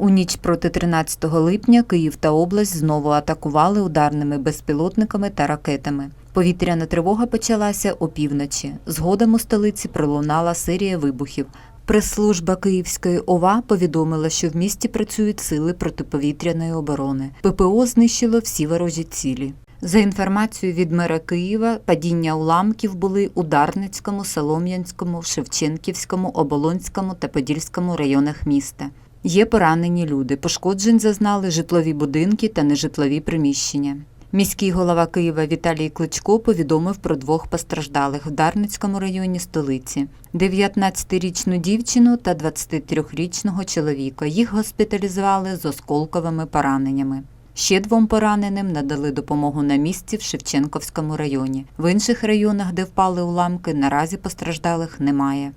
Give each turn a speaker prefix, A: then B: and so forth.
A: У ніч проти 13 липня Київ та область знову атакували ударними безпілотниками та ракетами. Повітряна тривога почалася опівночі. Згодом у столиці пролунала серія вибухів. Прес-служба Київської ОВА повідомила, що в місті працюють сили протиповітряної оборони. ППО знищило всі ворожі цілі. За інформацією від мера Києва, падіння уламків були у Дарницькому, Солом'янському, Шевченківському, Оболонському та Подільському районах міста. Є поранені люди. Пошкоджень зазнали житлові будинки та нежитлові приміщення. Міський голова Києва Віталій Кличко повідомив про двох постраждалих в Дарницькому районі столиці: 19-річну дівчину та 23-річного чоловіка. Їх госпіталізували з осколковими пораненнями. Ще двом пораненим надали допомогу на місці в Шевченківському районі. В інших районах, де впали уламки, наразі постраждалих немає.